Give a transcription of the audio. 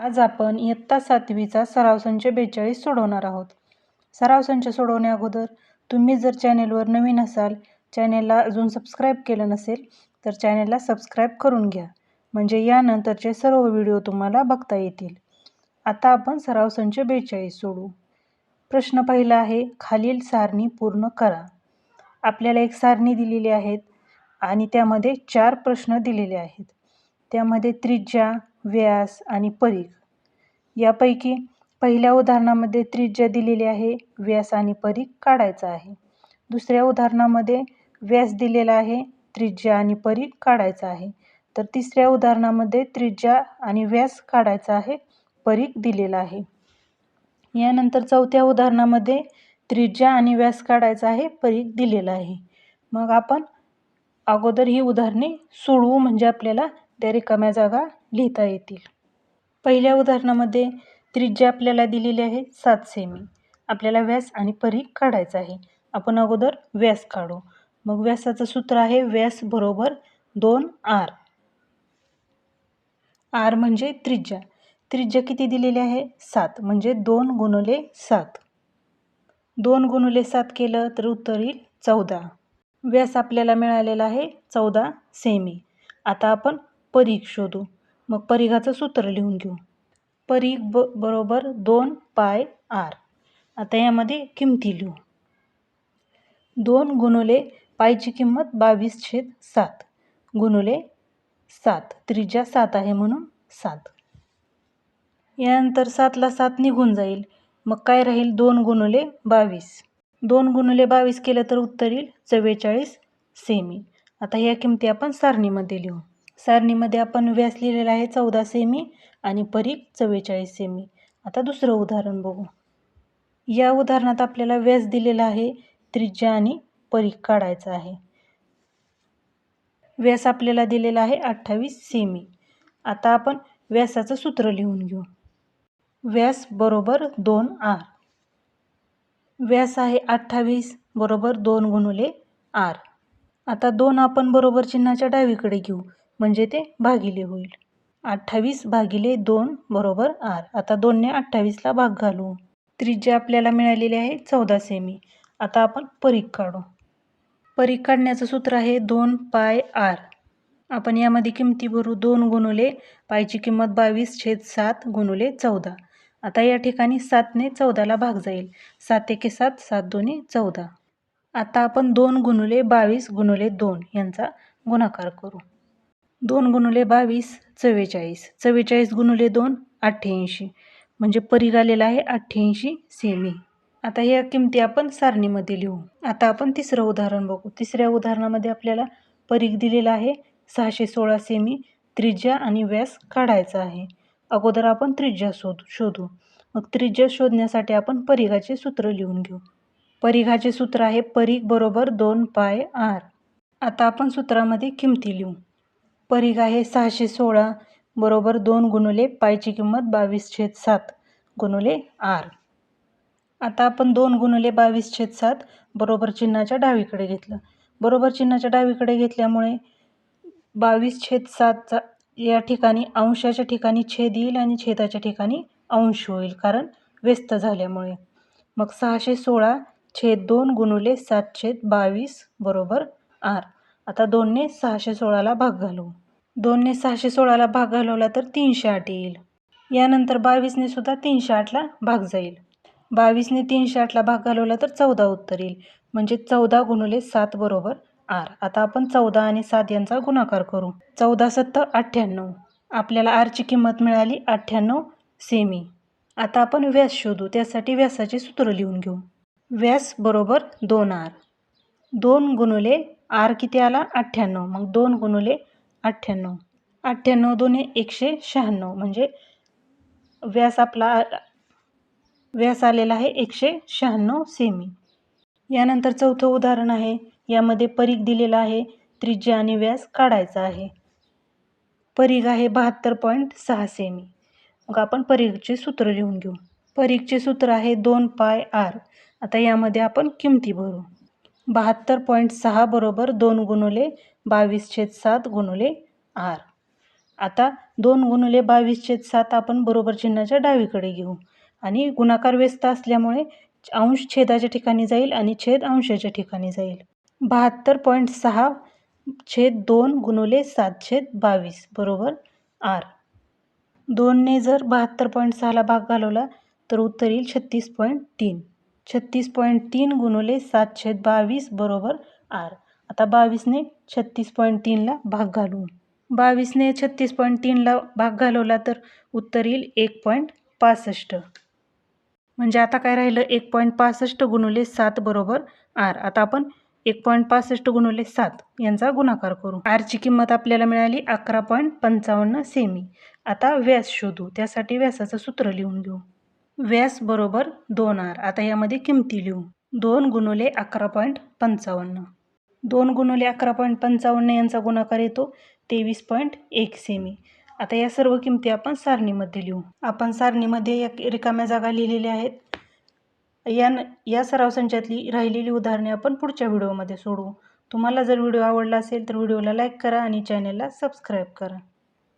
आज आपण इयत्ता सातवीचा सराव संच बेचाळीस सोडवणार आहोत. सराव संच सोडवण्या अगोदर तुम्ही जर चॅनेलवर नवीन असाल चॅनेलला अजून सबस्क्राईब केलं नसेल तर चॅनेलला सबस्क्राईब करून घ्या. म्हणजे यानंतरचे सर्व व्हिडिओ तुम्हाला बघता येतील. आता आपण सराव संच बेचाळीस सोडू. प्रश्न पहिला आहे खालील सारणी पूर्ण करा. आपल्याला एक सारणी दिलेली आहेत आणि त्यामध्ये चार प्रश्न दिलेले आहेत. त्यामध्ये त्रिज्या व्यास आणि परीघ. यापैकी पहिल्या उदाहरणामध्ये त्रिज्या दिलेली आहे व्यास आणि परीघ काढायचा आहे. दुसऱ्या उदाहरणामध्ये व्यास दिलेला आहे त्रिज्या आणि परीघ काढायचा आहे. तर तिसऱ्या उदाहरणामध्ये त्रिज्या आणि व्यास काढायचा आहे परीघ दिलेला आहे. यानंतर चौथ्या उदाहरणामध्ये त्रिज्या आणि व्यास काढायचा आहे परीघ दिलेला आहे. मग आपण अगोदर ही उदाहरणे सोडवू म्हणजे आपल्याला त्या रिकाम्या जागा लिहिता येतील. पहिल्या उदाहरणामध्ये त्रिज्या आपल्याला दिलेली आहे सात सेमी आपल्याला व्यास आणि परीख काढायचा आहे. आपण अगोदर व्यास काढू. मग व्यासाचं सूत्र आहे व्यास बरोबर दोन आर. आर म्हणजे त्रिज्या. त्रिज्या किती दिलेली आहे? सात. म्हणजे दोन गुणुले सात. दोन गुणुले सात केलं तर उत्तर येईल चौदा. व्यास आपल्याला मिळालेला आहे चौदा सेमी आता आपण परीख शोधू. मग परीघाचं सूत्र लिहून घेऊ. परीघ ब बरोबर दोन पाय आर. आता यामध्ये किमती लिहू. दोन गुणुले पायची किंमत बावीस छेद सात. गुणुले सात त्रिज्या सात आहे म्हणून सात. यानंतर सातला सात निघून जाईल. मग काय राहील? दोन गुणुले बावीस. दोन गुणुले बावीस केलं तर उत्तर येईल चव्वेचाळीस सेमी. आता ह्या किमती आपण सारणीमध्ये लिहू. सारणीमध्ये आपण व्यास लिहिलेला आहे चौदा सेमी आणि परीख चव्वेचाळीस सेमी. आता दुसरं उदाहरण बघू. या उदाहरणात आपल्याला व्यास दिलेला आहे त्रिज्या आणि परीख काढायचा आहे. व्यास आपल्याला दिलेला आहे अठ्ठावीस सेमी. आता आपण व्यासाचं सूत्र लिहून घेऊ. व्यास बरोबर दोन आर. व्यास आहे अठ्ठावीस बरोबर दोन गुणुले आर. आता दोन आपण बरोबर चिन्हाच्या डावीकडे घेऊ. म्हणजे ते भागिले होईल. अठ्ठावीस भागिले दोन बरोबर आर. आता दोनने अठ्ठावीसला भाग घालू. त्रिज्या आपल्याला मिळालेली आहे चौदा सेमी आता आपण परीक काढू. परीक काढण्याचं सूत्र आहे दोन पाय आर. आपण यामध्ये किमती भरू. दोन गुणुले पायची किंमत बावीस छेद सात गुणुले चौदा. आता या ठिकाणी सातने चौदाला भाग जाईल. सात एके सात सात दोन्ही चौदा. आता आपण दोन गुणुले बावीस गुणुले दोन यांचा गुणाकार करू. दोन गुणुले बावीस चव्वेचाळीस. चव्वेचाळीस गुणुले दोन अठ्ठ्याऐंशी. म्हणजे परीघ आलेला आहे अठ्ठ्याऐंशी सेमी आता ह्या किमती आपण सारणीमध्ये लिहू. आता आपण तिसरं उदाहरण बघू. तिसऱ्या उदाहरणामध्ये आपल्याला परीघ दिलेला आहे सहाशे सोळा सेमी त्रिज्या आणि व्यास काढायचा आहे. अगोदर आपण त्रिज्या शोध शोधू. मग त्रिज्या शोधण्यासाठी आपण परीघाचे सूत्र लिहून घेऊ. परीघाचे सूत्र आहे परीघ बरोबर दोन पाय आर. आता आपण सूत्रामध्ये किमती लिहू. परीघ आहे सहाशे सोळा बरोबर दोन गुणुले पायची किंमत बावीस छेद सात गुणुले आर. आता आपण दोन गुणुले बावीस छेद सात बरोबर चिन्हाच्या डावीकडे घेतलं. बरोबर चिन्हाच्या डावीकडे घेतल्यामुळे बावीस छेद सातचा या ठिकाणी अंशाच्या ठिकाणी छेद येईल आणि छेदाच्या ठिकाणी अंश होईल कारण व्यस्त झाल्यामुळे. मग सहाशे सोळा छेद दोन गुणुले सात छेद बावीस बरोबर आर. आता दोनने सहाशे सोळाला भाग घालवू दोनने सहाशे सोळाला भाग घालवला तर तीनशे आठ येईल. यानंतर बावीसने सुद्धा तीनशे आठला भाग जाईल. बावीसने तीनशे आठला भाग घालवला तर चौदा उत्तर येईल. म्हणजे चौदा गुणुले सात बरोबर आर. आता आपण चौदा आणि सात यांचा गुणाकार करू. चौदा सत्तर अठ्ठ्याण्णव. आपल्याला आरची किंमत मिळाली अठ्ठ्याण्णव सेमी. आता आपण व्यास शोधू. त्यासाठी व्यासाचे सूत्र लिहून घेऊ. व्यास बरोबर दोन आर. दोन गुणुले आर किती आला? अठ्ठ्याण्णव. मग दोन गुणुले अठ्ठ्याण्णव. अठ्ठ्याण्णव दोन्ही एकशे शहाण्णव. म्हणजे व्यास आपला व्यास आलेला आहे एकशे शहाण्णव सेमी. यानंतर चौथं उदाहरण आहे. यामध्ये परीघ दिलेला आहे. त्रिज्या आणि व्यास काढायचा आहे. परीघ आहे बहात्तर पॉईंट सहा सेमी. मग आपण परीघचे सूत्र लिहून घेऊ. परीघचे सूत्र आहे दोन पाय आर. आता यामध्ये आपण किमती भरू. बहात्तर पॉईंट सहा बरोबर दोन गुणुले बावीस छेद सात गुणुले आर. आता दोन गुणुले बावीस छेद सात आपण बरोबर चिन्हाच्या डावीकडे घेऊ. आणि गुणाकार व्यस्त असल्यामुळे अंश छेदाच्या ठिकाणी जाईल आणि छेद अंशाच्या ठिकाणी जाईल. बहात्तर पॉईंट सहा छेद दोन गुणुले सात छेद बावीस बरोबर आर. दोनने जर बहात्तर पॉईंट सहाला भाग घालवला तर उत्तर येईल छत्तीस पॉईंट तीन. छत्तीस पॉईंट तीन गुणवले सात छेद बावीस बरोबर आर. आता बावीसने छत्तीस पॉईंट तीनला भाग घालू बावीसने छत्तीस पॉईंट तीनला भाग घालवला तर उत्तर येईल एक पॉईंट पासष्ट. म्हणजे आता काय राहिलं? एक पॉईंट पासष्ट गुणवले सात बरोबर आर. आता आपण एक पॉईंट पासष्ट गुणवले सात यांचा गुणाकार करू. आरची किंमत आपल्याला मिळाली अकरा पॉईंट पंचावन्न सेमी. आता व्यास शोधू. त्यासाठी व्यासाचं सूत्र लिहून घेऊ. व्यास बरोबर दोन आर. आता यामध्ये किमती लिहू. दोन गुणुले अकरा पॉईंट पंचावन्न. दोन गुणुले अकरा पॉईंट पंचावन्न यांचा गुणाकार येतो तेवीस पॉईंट एक सेमी. आता या सर्व किमती आपण सारणीमध्ये लिहू. आपण सारणीमध्ये या रिकाम्या जागा लिहिलेल्या आहेत. या या सराव संचातली राहिलेली उदाहरणे आपण पुढच्या व्हिडिओमध्ये सोडवू. तुम्हाला जर व्हिडिओ आवडला असेल तर व्हिडिओला लाईक करा आणि चॅनलला सबस्क्राईब करा.